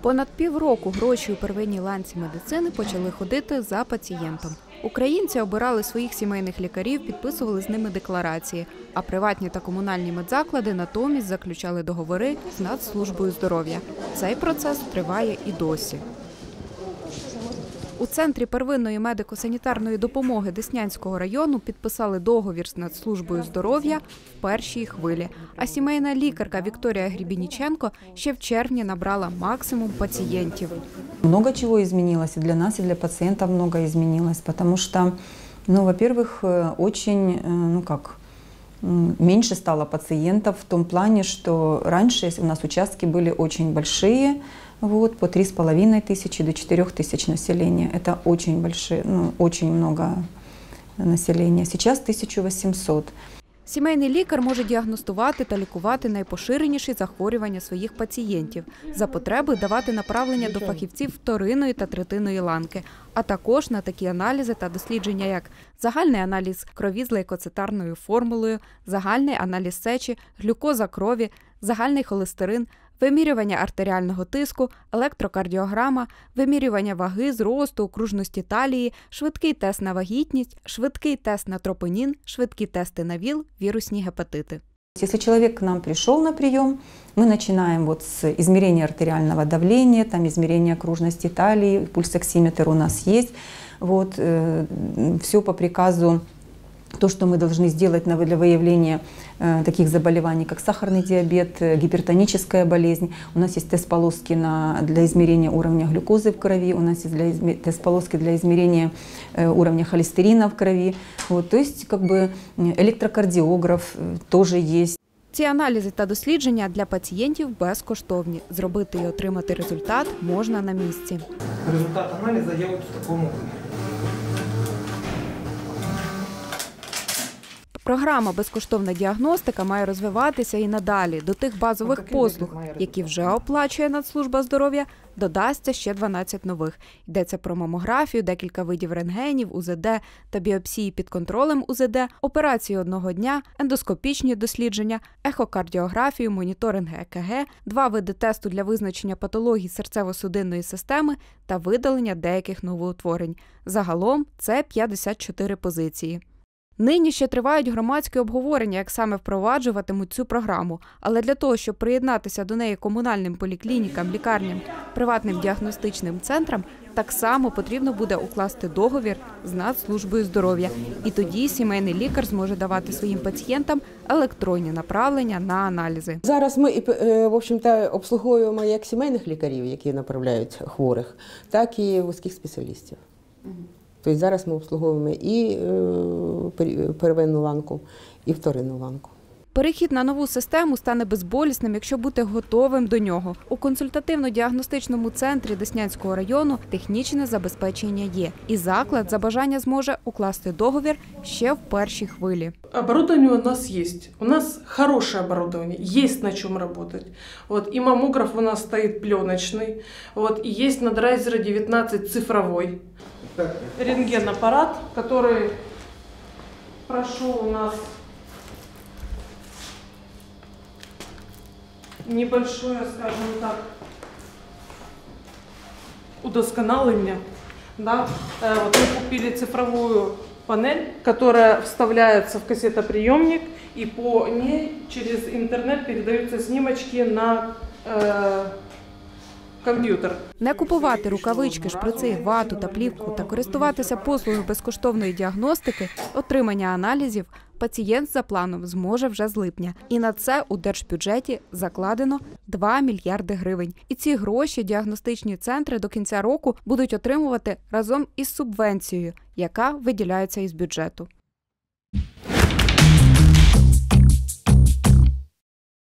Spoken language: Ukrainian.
Понад півроку гроші у первинній ланці медицини почали ходити за пацієнтом. Українці обирали своїх сімейних лікарів, підписували з ними декларації, а приватні та комунальні медзаклади натомість заключали договори з Нацслужбою здоров'я. Цей процес триває і досі. У центрі первинної медико-санітарної допомоги Деснянського району підписали договір з Нацслужбою здоров'я в першій хвилі. А сімейна лікарка Вікторія Грібініченко ще в червні набрала максимум пацієнтів. Много чего изменилось и для нас, и для пациентов много изменилось, потому что, ну, во-первых, э, очень, э, ну как, м, меньше стало пациентов в том плане, что раньше у нас участки были очень большие, вот, по 3,5 тысячи до 4 тысяч населения. Это очень большие, ну, очень много населения. Сейчас 1800. Сімейний лікар може діагностувати та лікувати найпоширеніші захворювання своїх пацієнтів, за потреби давати направлення до фахівців вторинної та третинної ланки, а також на такі аналізи та дослідження, як загальний аналіз крові з лейкоцитарною формулою, загальний аналіз сечі, глюкоза крові, загальний холестерин, вимірювання артеріального тиску, електрокардіограма, вимірювання ваги, зросту, окружності талії, швидкий тест на вагітність, швидкий тест на тропонін, швидкі тести на ВІЛ, вірусні гепатити. Если человек к нам пришел на прием, мы начинаем вот с измерения артериального давления, там измерения окружности талии, пульсоксиметр у нас есть. Вот, все по приказу то, что мы должны сделать на- для выявления э, таких заболеваний, как сахарный диабет, э, гипертоническая болезнь. У нас есть тест-полоски на, для измерения уровня глюкозы в крови, у нас есть для изме- тест-полоски для измерения э, уровня холестерина в крови. Вот, то есть как бы м, электрокардиограф э, тоже есть. Ці аналізи та дослідження для пацієнтів безкоштовні. Зробити і отримати результат можна на місці. Результат анализа я вот в таком вигляді. Програма Безкоштовна діагностика має розвиватися і надалі. До тих базових послуг, які вже оплачує Нацслужба здоров'я, додасться ще 12 нових. Йдеться про мамографію, декілька видів рентгенів, УЗД та біопсії під контролем УЗД, операції одного дня, ендоскопічні дослідження, ехокардіографію, моніторинг ЕКГ, два види тесту для визначення патологій серцево-судинної системи та видалення деяких новоутворень. Загалом це 54 позиції. Нині ще тривають громадські обговорення, як саме впроваджуватимуть цю програму. Але для того, щоб приєднатися до неї комунальним поліклінікам, лікарням, приватним діагностичним центрам, так само потрібно буде укласти договір з Нацслужбою здоров'я. І тоді сімейний лікар зможе давати своїм пацієнтам електронні направлення на аналізи. Зараз ми і, е, в общем-то, обслуговуємо як сімейних лікарів, які направляють хворих, так і вузьких спеціалістів. Тобто зараз ми обслуговуємо і е, первинну ланку, і вторинну ланку. Перехід на нову систему стане безболісним, якщо бути готовим до нього. У консультативно-діагностичному центрі Деснянського району технічне забезпечення є, і заклад за бажання зможе укласти договір ще в першій хвилі. Оборудование у нас есть. У нас хорошее оборудование, есть на чем работать. Вот, и маммограф у нас стоит пленочный. Вот, и есть на драйзере 19 цифровой. Рентген-аппарат, который прошел у нас небольшое, скажем так, удосконаление. Да? Э, Вот мы купили цифровую панель, которая вставляется в кассетоприемник, и по ней через интернет передаются снимочки на э, компьютер. Не купувати рукавички, шприци, вату та плівку та користуватися послугою безкоштовної діагностики, отримання аналізів пацієнт за планом зможе вже з липня. І на це у держбюджеті закладено 2 мільярди гривень. І ці гроші діагностичні центри до кінця року будуть отримувати разом із субвенцією, яка виділяється із бюджету.